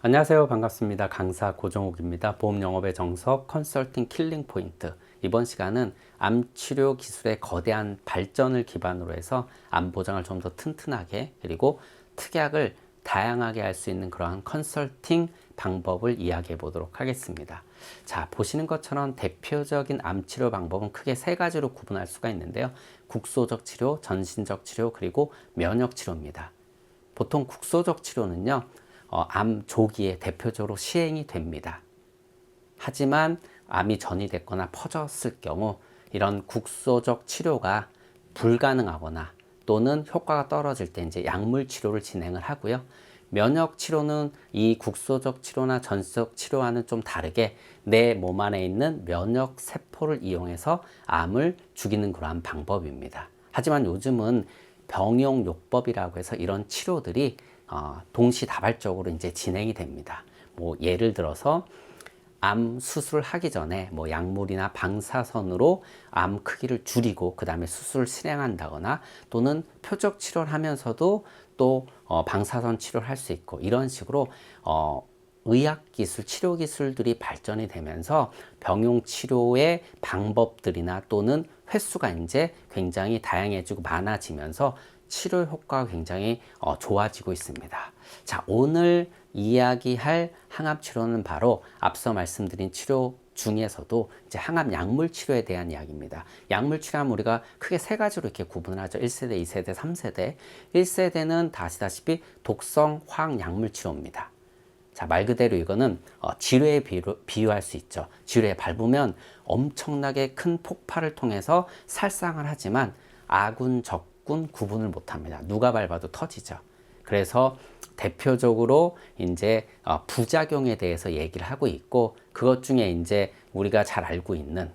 안녕하세요. 반갑습니다. 강사 고정욱입니다. 보험 영업의 정석 컨설팅 킬링 포인트. 이번 시간은 암 치료 기술의 거대한 발전을 기반으로 해서 암 보장을 좀 더 튼튼하게 그리고 특약을 다양하게 할 수 있는 그러한 컨설팅 방법을 이야기해 보도록 하겠습니다. 자, 보시는 것처럼 대표적인 암 치료 방법은 크게 세 가지로 구분할 수가 있는데요. 국소적 치료, 전신적 치료, 그리고 면역 치료입니다. 보통 국소적 치료는요, 어, 암 조기에 대표적으로 시행이 됩니다. 하지만 암이 전이됐거나 퍼졌을 경우 이런 국소적 치료가 불가능하거나 또는 효과가 떨어질 때 이제 약물 치료를 진행을 하고요. 면역 치료는 이 국소적 치료나 전속 치료와는 좀 다르게 내 몸 안에 있는 면역 세포를 이용해서 암을 죽이는 그러한 방법입니다. 하지만 요즘은 병용요법이라고 해서 이런 치료들이 어, 동시다발적으로 이제 진행이 됩니다. 뭐 예를 들어서 암 수술을 하기 전에 뭐 약물이나 방사선으로 암 크기를 줄이고 그 다음에 수술을 실행한다거나 또는 표적 치료를 하면서도 또 어, 방사선 치료를 할 수 있고 이런 식으로 어, 의학 기술, 치료 기술들이 발전이 되면서 병용 치료의 방법들이나 또는 횟수가 이제 굉장히 다양해지고 많아지면서 치료 효과가 굉장히 어, 좋아지고 있습니다. 자, 오늘 이야기할 항암 치료는 바로 앞서 말씀드린 치료 중에서도 이제 항암 약물 치료에 대한 이야기입니다. 약물 치료하면 우리가 크게 세 가지로 이렇게 구분을 하죠. 1세대, 2세대, 3세대. 1세대는 다시다시피 독성 화학 약물 치료입니다. 자, 말 그대로 이거는 어, 지뢰에 비유, 비유할 수 있죠. 지뢰에 밟으면 엄청나게 큰 폭발을 통해서 살상을 하지만 아군 적 군 구분을 못 합니다. 누가 밟아도 터지죠. 그래서 대표적으로 이제 어, 부작용에 대해서 얘기를 하고 있고 그것 중에 이제 우리가 잘 알고 있는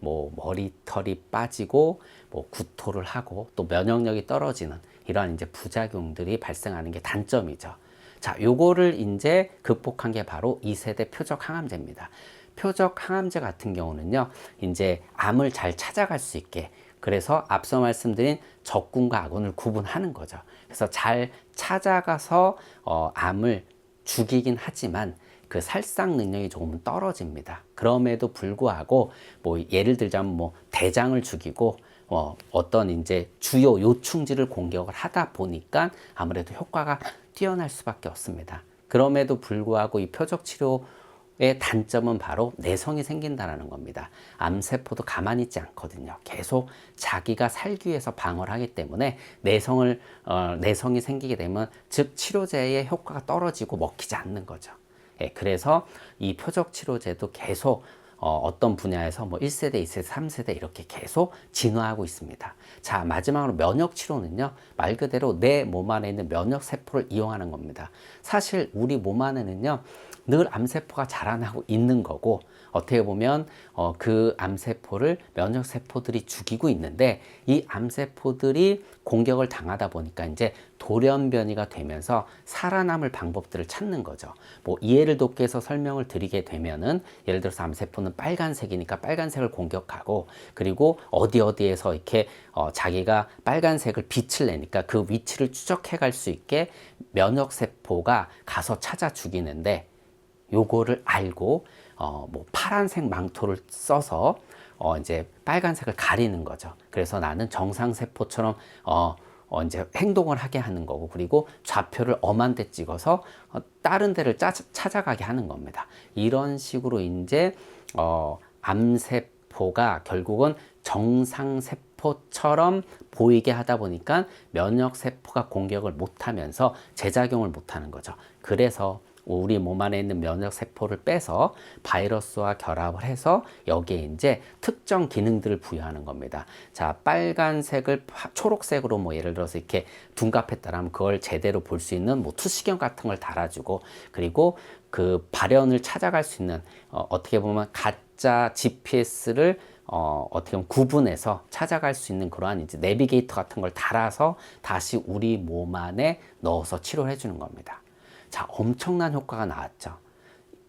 뭐 머리털이 빠지고 뭐 구토를 하고 또 면역력이 떨어지는 이러한 이제 부작용들이 발생하는 게 단점이죠. 자, 요거를 이제 극복한 게 바로 2세대 표적 항암제입니다. 표적 항암제 같은 경우는요, 이제 암을 잘 찾아갈 수 있게 그래서 앞서 말씀드린 적군과 아군을 구분하는 거죠. 그래서 잘 찾아가서 어, 암을 죽이긴 하지만 그 살상 능력이 조금 떨어집니다. 그럼에도 불구하고 뭐 예를 들자면 뭐 대장을 죽이고 어, 어떤 이제 주요 요충지를 공격을 하다 보니까 아무래도 효과가 뛰어날 수밖에 없습니다. 그럼에도 불구하고 이 표적 치료 의 단점은 바로 내성이 생긴다는 겁니다. 암세포도 가만히 있지 않거든요. 계속 자기가 살기 위해서 방어를 하기 때문에 내성을, 어, 내성이 생기게 되면 즉 치료제의 효과가 떨어지고 먹히지 않는 거죠. 예, 그래서 이 표적 치료제도 계속 어, 떤 분야에서 뭐 1세대, 2세대, 3세대 이렇게 계속 진화하고 있습니다. 자, 마지막으로 면역 치료는요, 말 그대로 내 몸 안에 있는 면역 세포를 이용하는 겁니다. 사실 우리 몸 안에는요, 늘 암세포가 자라나고 있는 거고 어떻게 보면 어, 그 암세포를 면역세포들이 죽이고 있는데 이 암세포들이 공격을 당하다 보니까 이제 돌연변이가 되면서 살아남을 방법들을 찾는 거죠. 뭐 이해를 돕기 위해서 설명을 드리게 되면은 예를 들어서 암세포는 빨간색이니까 빨간색을 공격하고 그리고 어디 어디에서 이렇게 어, 자기가 빨간색을 빛을 내니까 그 위치를 추적해 갈 수 있게 면역 세포가 가서 찾아 죽이는데 요거를 알고 어, 뭐 파란색 망토를 써서 어, 이제 빨간색을 가리는 거죠. 그래서 나는 정상세포처럼 어, 어, 이제 행동을 하게 하는 거고, 그리고 좌표를 엄한 데 찍어서 어, 다른 데를 짜, 찾아가게 하는 겁니다. 이런 식으로 이제, 어, 암세포가 결국은 정상세포처럼 보이게 하다 보니까 면역세포가 공격을 못하면서 재작용을 못하는 거죠. 그래서 우리 몸 안에 있는 면역 세포를 빼서 바이러스와 결합을 해서 여기에 이제 특정 기능들을 부여하는 겁니다. 자, 빨간색을 초록색으로 뭐 예를 들어서 이렇게 둔갑했다라면 그걸 제대로 볼 수 있는 뭐 투시경 같은 걸 달아주고 그리고 그 발현을 찾아갈 수 있는 어, 어떻게 보면 가짜 GPS를 어, 어떻게 보면 구분해서 찾아갈 수 있는 그러한 이제 내비게이터 같은 걸 달아서 다시 우리 몸 안에 넣어서 치료를 해주는 겁니다. 자, 엄청난 효과가 나왔죠.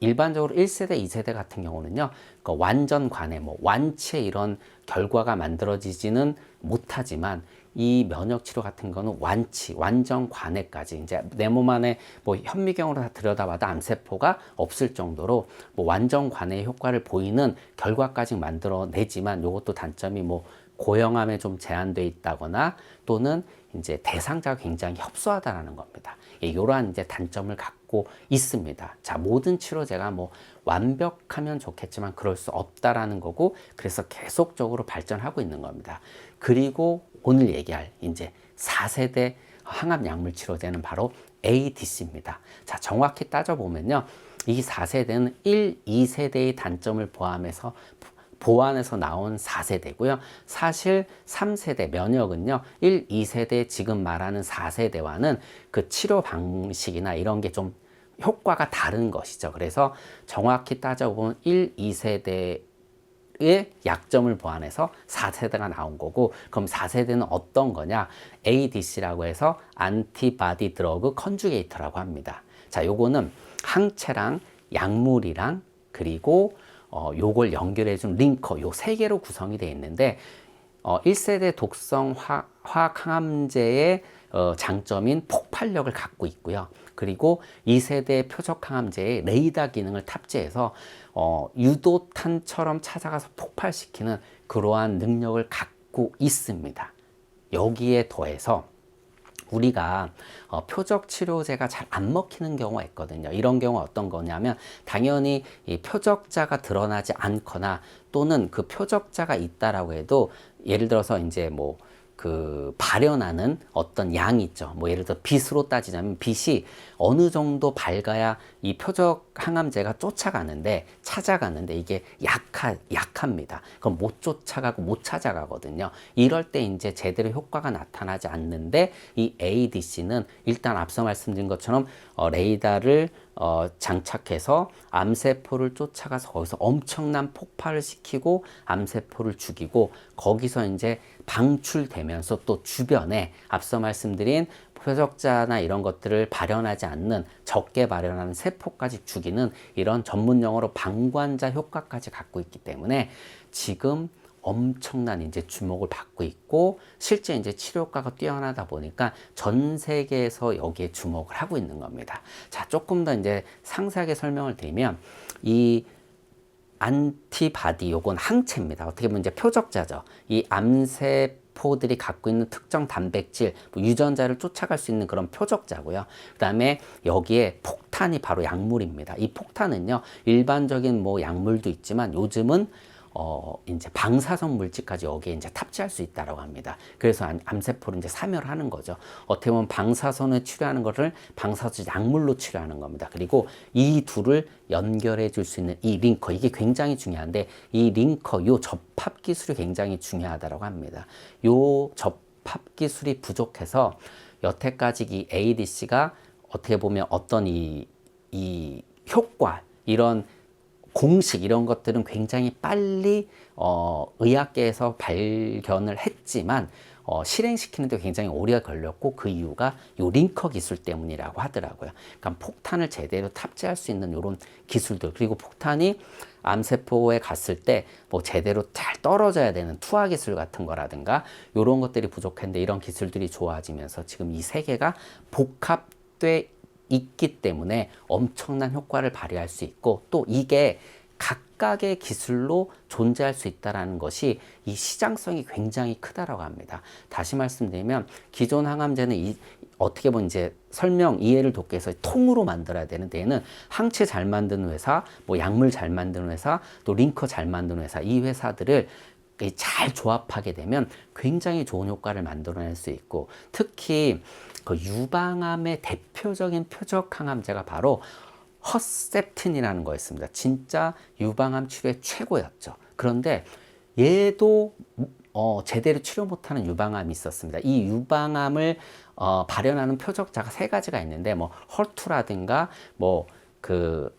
일반적으로 1세대, 2세대 같은 경우는요, 그 완전 관해, 뭐 완치의 이런 결과가 만들어지지는 못하지만 이 면역 치료 같은 거는 완치, 완전 관해까지 이제 내 몸 안에 뭐 현미경으로 다 들여다봐도 암세포가 없을 정도로 뭐 완전 관해 효과를 보이는 결과까지 만들어내지만 이것도 단점이 뭐 고형암에 좀 제한돼 있다거나 또는 이제 대상자가 굉장히 협소하다라는 겁니다. 예, 이러한 이제 단점을 갖고 있습니다. 자, 모든 치료제가 뭐 완벽하면 좋겠지만 그럴 수 없다라는 거고 그래서 계속적으로 발전하고 있는 겁니다. 그리고 오늘 얘기할 이제 4세대 항암 약물 치료제는 바로 ADC입니다. 자, 정확히 따져보면요. 이 4세대는 1, 2세대의 단점을 포함해서 보완해서 나온 4세대고요. 사실 3세대 면역은요. 1, 2세대 지금 말하는 4세대와는 그 치료 방식이나 이런 게좀 효과가 다른 것이죠. 그래서 정확히 따져보면 1, 2세대 의 약점을 보완해서 4세대가 나온 거고 그럼 4세대는 어떤 거냐 ADC라고 해서 안티바디 드러그 컨주게이터라고 합니다 자 요거는 항체랑 약물이랑 그리고 어, 요걸 연결해 준 링커 요 세 개로 구성이 되어 있는데 어, 1세대 독성 화, 화학 항암제의 어, 장점인 폭발력을 갖고 있고요. 그리고 2세대 표적 항암제의 레이더 기능을 탑재해서 어, 유도탄처럼 찾아가서 폭발시키는 그러한 능력을 갖고 있습니다. 여기에 더해서 우리가 어, 표적 치료제가 잘 안 먹히는 경우가 있거든요. 이런 경우 어떤 거냐면 당연히 이 표적자가 드러나지 않거나 또는 그 표적자가 있다라고 해도 예를 들어서 이제 뭐 그 발현하는 어떤 양이 있죠. 뭐 예를 들어 빛으로 따지자면 빛이 어느 정도 밝아야 이 표적 항암제가 쫓아가는데 찾아가는데 이게 약하, 약합니다. 그럼 못 쫓아가고 못 찾아가거든요. 이럴 때 이제 제대로 효과가 나타나지 않는데 이 ADC는 일단 앞서 말씀드린 것처럼 어, 레이더를 어, 장착해서 암세포를 쫓아가서 거기서 엄청난 폭발을 시키고 암세포를 죽이고 거기서 이제 방출되면서 또 주변에 앞서 말씀드린 표적자나 이런 것들을 발현하지 않는 적게 발현하는 세포까지 죽이는 이런 전문 용어로 방관자 효과까지 갖고 있기 때문에 지금 엄청난 이제 주목을 받고 있고 실제 이제 치료과가 뛰어나다 보니까 전 세계에서 여기에 주목을 하고 있는 겁니다. 자, 조금 더 이제 상세하게 설명을 드리면 이 안티바디 요건 항체입니다. 어떻게 보면 이제 표적자죠. 이 암세 포들이 갖고 있는 특정 단백질, 뭐 유전자를 쫓아갈 수 있는 그런 표적자고요. 그 다음에 여기에 폭탄이 바로 약물입니다. 이 폭탄은요, 일반적인 뭐 약물도 있지만 요즘은 어, 이제 방사성 물질까지 여기에 이제 탑재할 수 있다라고 합니다. 그래서 암세포를 이제 사멸하는 거죠. 어떻게 보면 방사선을 치료하는 것을 방사선 약물로 치료하는 겁니다. 그리고 이 둘을 연결해 줄 수 있는 이 링커, 이게 굉장히 중요한데 이 링커, 요 접합 기술이 굉장히 중요하다라고 합니다. 요 접합 기술이 부족해서 여태까지 이 ADC가 어떻게 보면 어떤 이, 이 효과, 이런 공식 이런 것들은 굉장히 빨리 어, 의학계에서 발견을 했지만 어, 실행시키는데 굉장히 오래 걸렸고 그 이유가 요 링커 기술 때문이라고 하더라고요. 그러니까 폭탄을 제대로 탑재할 수 있는 이런 기술들 그리고 폭탄이 암세포에 갔을 때 뭐 제대로 잘 떨어져야 되는 투하 기술 같은 거라든가 이런 것들이 부족한데 이런 기술들이 좋아지면서 지금 이세 개가 복합돼 있기 때문에 엄청난 효과를 발휘할 수 있고 또 이게 각각의 기술로 존재할 수 있다는 것이 이 시장성이 굉장히 크다라고 합니다. 다시 말씀드리면 기존 항암제는 이, 어떻게 보면 이제 설명 이해를 돕기 위해서 통으로 만들어야 되는데 얘는 항체 잘 만드는 회사, 뭐 약물 잘 만드는 회사, 또 링커 잘 만드는 회사 이 회사들을 잘 조합하게 되면 굉장히 좋은 효과를 만들어낼 수 있고 특히 그 유방암의 대표적인 표적 항암제가 바로 허셉틴이라는 거였습니다. 진짜 유방암 치료의 최고였죠. 그런데 얘도 어, 제대로 치료 못하는 유방암이 있었습니다. 이 유방암을 어, 발현하는 표적자가 세 가지가 있는데 뭐 헐투라든가 뭐그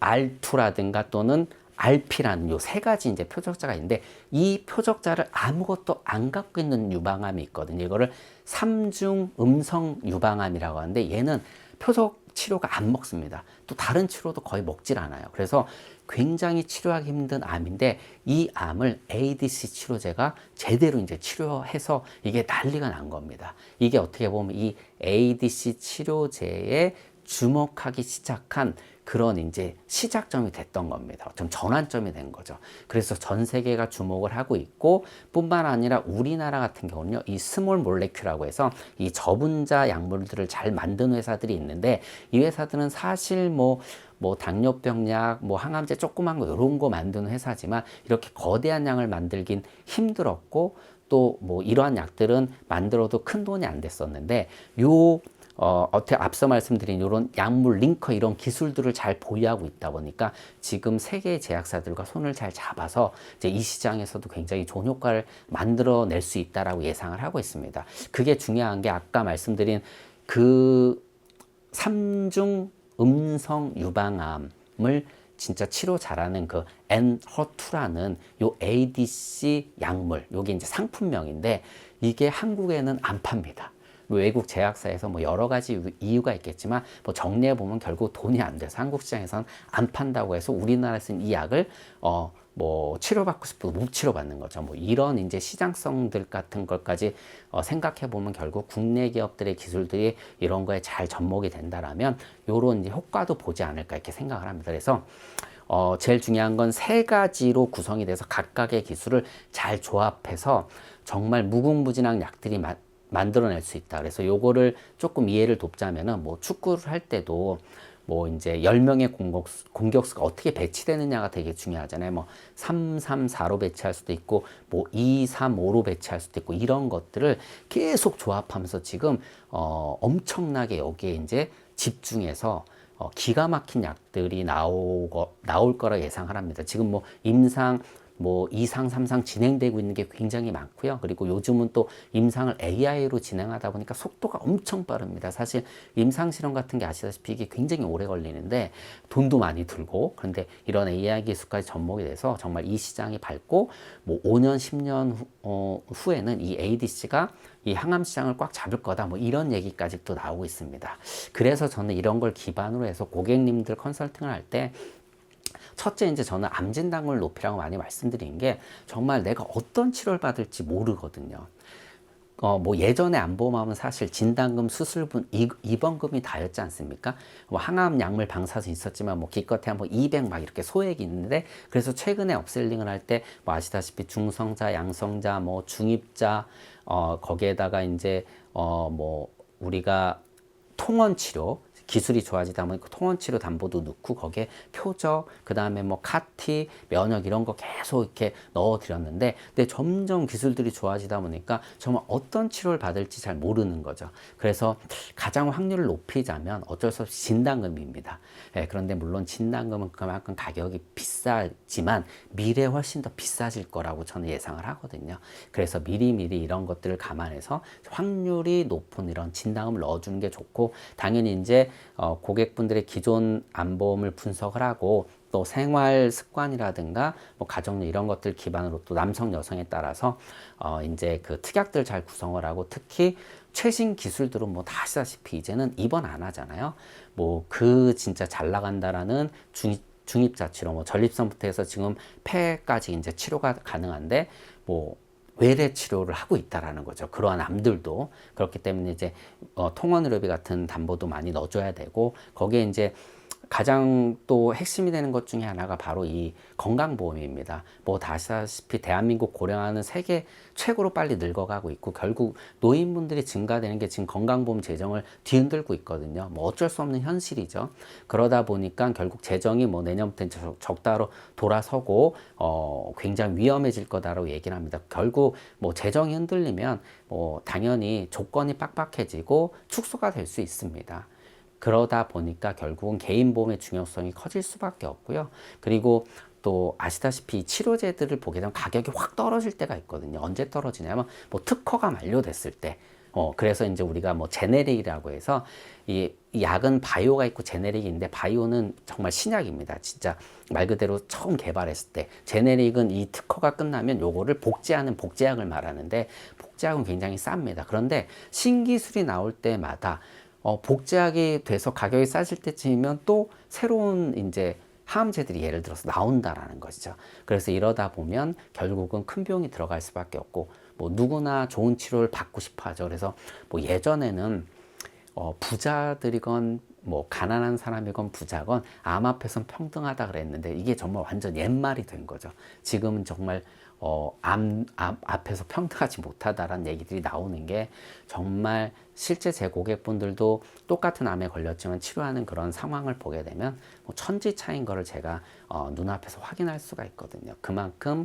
알투라든가 또는 RP라는 요 세 가지 이제 표적자가 있는데 이 표적자를 아무것도 안 갖고 있는 유방암이 있거든요. 이거를 삼중 음성 유방암이라고 하는데 얘는 표적 치료가 안 먹습니다. 또 다른 치료도 거의 먹질 않아요. 그래서 굉장히 치료하기 힘든 암인데 이 암을 ADC 치료제가 제대로 이제 치료해서 이게 난리가 난 겁니다. 이게 어떻게 보면 이 ADC 치료제에 주목하기 시작한 그런 이제 시작점이 됐던 겁니다. 좀 전환점이 된 거죠. 그래서 전 세계가 주목을 하고 있고 뿐만 아니라 우리나라 같은 경우는요, 이 스몰 몰레큐라고 해서 이 저분자 약물들을 잘 만드는 회사들이 있는데 이 회사들은 사실 뭐, 뭐 당뇨병 약, 뭐 항암제 조그만 거 이런 거 만드는 회사지만 이렇게 거대한 양을 만들긴 힘들었고 또 뭐 이러한 약들은 만들어도 큰 돈이 안 됐었는데 요 어, 어떻게 앞서 말씀드린 이런 약물 링커 이런 기술들을 잘 보유하고 있다 보니까 지금 세계 제약사들과 손을 잘 잡아서 이제 이 시장에서도 굉장히 좋은 효과를 만들어낼 수 있다라고 예상을 하고 있습니다. 그게 중요한 게 아까 말씀드린 그 삼중 음성 유방암을 진짜 치료 잘하는 그 엔허투라는 요 ADC 약물, 요게 이제 상품명인데 이게 한국에는 안 팝니다. 외국 제약사에서 뭐 여러 가지 이유가 있겠지만 뭐 정리해 보면 결국 돈이 안 돼서 한국 시장에서는 안 판다고 해서 우리나라에서는 이 약을 어 뭐 치료받고 싶어도 못 치료받는 거죠. 뭐 이런 이제 시장성들 같은 것까지 어 생각해 보면 결국 국내 기업들의 기술들이 이런 거에 잘 접목이 된다라면 요런 이제 효과도 보지 않을까 이렇게 생각을 합니다. 그래서 어, 제일 중요한 건 세 가지로 구성이 돼서 각각의 기술을 잘 조합해서 정말 무궁무진한 약들이 마, 만들어낼 수 있다. 그래서 요거를 조금 이해를 돕자면은 뭐 축구를 할 때도 뭐 이제 열명의 공격수, 공격수가 어떻게 배치되느냐가 되게 중요하잖아요. 뭐 3, 3, 4로 배치할 수도 있고 뭐 2, 3, 5로 배치할 수도 있고 이런 것들을 계속 조합하면서 지금 어 엄청나게 여기에 이제 집중해서 어 기가 막힌 약들이 나오고 나올 거라 예상을 합니다. 지금 뭐 임상 뭐 2상, 3상 진행되고 있는 게 굉장히 많고요. 그리고 요즘은 또 임상을 AI로 진행하다 보니까 속도가 엄청 빠릅니다. 사실 임상 실험 같은 게 아시다시피 이게 굉장히 오래 걸리는데 돈도 많이 들고 그런데 이런 AI 기술까지 접목이 돼서 정말 이 시장이 밝고 뭐 5년, 10년 후, 어, 후에는 이 ADC가 이 항암 시장을 꽉 잡을 거다 뭐 이런 얘기까지 또 나오고 있습니다. 그래서 저는 이런 걸 기반으로 해서 고객님들 컨설팅을 할때 첫째 이제 저는 암 진단을 높이라고 많이 말씀드린 게 정말 내가 어떤 치료를 받을지 모르거든요. 어, 뭐 예전에 안보험하면 사실 진단금, 수술분, 입원금이 다였지 않습니까? 뭐 항암 약물 방사선 있었지만 뭐 기껏해 한번 200 막 이렇게 소액이 있는데 그래서 최근에 업셀링을 할 때 뭐 아시다시피 중성자, 양성자, 뭐 중입자 어 거기에다가 이제 어 뭐 우리가 통원 치료 기술이 좋아지다 보니까 통원치료 담보도 넣고 거기에 표적, 그 다음에 뭐 카티, 면역 이런 거 계속 이렇게 넣어 드렸는데 근데 점점 기술들이 좋아지다 보니까 정말 어떤 치료를 받을지 잘 모르는 거죠. 그래서 가장 확률을 높이자면 어쩔 수 없이 진단금입니다. 예, 그런데 물론 진단금은 그만큼 가격이 비싸지만 미래에 훨씬 더 비싸질 거라고 저는 예상을 하거든요. 그래서 미리미리 이런 것들을 감안해서 확률이 높은 이런 진단금을 넣어주는 게 좋고 당연히 이제 어, 고객분들의 기존 안보험을 분석을 하고 또 생활 습관이라든가 뭐 가정력 이런 것들 기반으로 또 남성 여성에 따라서 어 이제 그 특약들 잘 구성을 하고 특히 최신 기술들은 뭐 다 아시다시피 이제는 입원 안 하잖아요. 뭐 그 진짜 잘 나간다라는 중 중입자 치료 뭐 전립선부터 해서 지금 폐까지 이제 치료가 가능한데 뭐 외래 치료를 하고 있다라는 거죠. 그러한 암들도 그렇기 때문에 이제 어, 통원의료비 같은 담보도 많이 넣어줘야 되고 거기에 이제 가장 또 핵심이 되는 것 중에 하나가 바로 이 건강보험입니다. 뭐 다시다시피 대한민국 고령화는 세계 최고로 빨리 늙어가고 있고 결국 노인분들이 증가되는 게 지금 건강보험 재정을 뒤흔들고 있거든요. 뭐 어쩔 수 없는 현실이죠. 그러다 보니까 결국 재정이 뭐 내년부터 적다로 돌아서고 어 굉장히 위험해질 거다라고 얘기를 합니다. 결국 뭐 재정이 흔들리면 뭐 당연히 조건이 빡빡해지고 축소가 될 수 있습니다. 그러다 보니까 결국은 개인 보험의 중요성이 커질 수밖에 없고요. 그리고 또 아시다시피 치료제들을 보게 되면 가격이 확 떨어질 때가 있거든요. 언제 떨어지냐면 뭐 특허가 만료됐을 때. 어, 그래서 이제 우리가 뭐 제네릭이라고 해서 이, 이 약은 바이오가 있고 제네릭이 있는데 바이오는 정말 신약입니다. 진짜 말 그대로 처음 개발했을 때 제네릭은 이 특허가 끝나면 요거를 복제하는 복제약을 말하는데 복제약은 굉장히 쌉니다. 그런데 신기술이 나올 때마다 어, 복제하게 돼서 가격이 싸질 때쯤이면 또 새로운 이제 항암제들이 예를 들어서 나온다라는 것이죠. 그래서 이러다 보면 결국은 큰 비용이 들어갈 수밖에 없고 뭐 누구나 좋은 치료를 받고 싶어 하죠. 그래서 뭐 예전에는 어, 부자들이건 뭐 가난한 사람이건 부자건 암 앞에선 평등하다 그랬는데 이게 정말 완전 옛말이 된 거죠. 지금은 정말 어, 암, 암 앞에서 평등하지 못하다라는 얘기들이 나오는 게 정말 실제 제 고객분들도 똑같은 암에 걸렸지만 치료하는 그런 상황을 보게 되면 뭐 천지 차인 거를 제가 어, 눈앞에서 확인할 수가 있거든요. 그만큼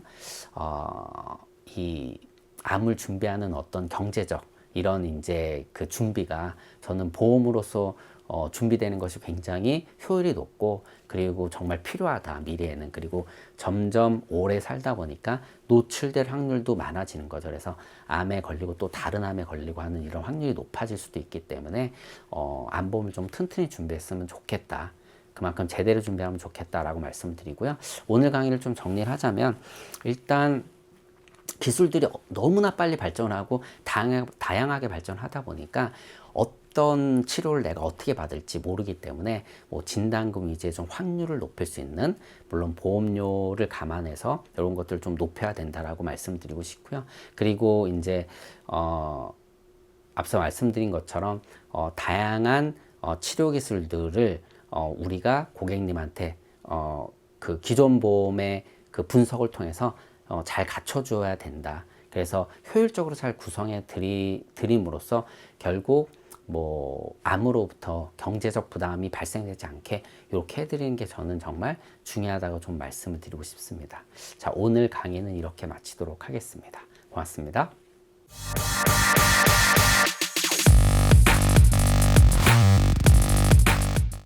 어, 이 암을 준비하는 어떤 경제적 이런 이제 그 준비가 저는 보험으로서 어, 준비되는 것이 굉장히 효율이 높고 그리고 정말 필요하다 미래에는. 그리고 점점 오래 살다 보니까 노출될 확률도 많아지는 거죠. 그래서 암에 걸리고 또 다른 암에 걸리고 하는 이런 확률이 높아질 수도 있기 때문에 어, 암보험을 좀 튼튼히 준비했으면 좋겠다. 그만큼 제대로 준비하면 좋겠다라고 말씀을 드리고요. 오늘 강의를 좀 정리를 하자면 일단 기술들이 너무나 빨리 발전하고 다양, 다양하게 발전하다 보니까 어떤 치료를 내가 어떻게 받을지 모르기 때문에 뭐 진단금 위주의 좀 확률을 높일 수 있는 물론 보험료를 감안해서 이런 것들을 좀 높여야 된다라고 말씀드리고 싶고요. 그리고 이제 어 앞서 말씀드린 것처럼 어 다양한 어 치료 기술들을 어 우리가 고객님한테 어 그 기존 보험의 그 분석을 통해서 어, 잘 갖춰줘야 된다. 그래서 효율적으로 잘 구성해 드리, 드림으로써 결국 뭐 암으로부터 경제적 부담이 발생되지 않게 이렇게 해드리는 게 저는 정말 중요하다고 좀 말씀을 드리고 싶습니다. 자 오늘 강의는 이렇게 마치도록 하겠습니다. 고맙습니다.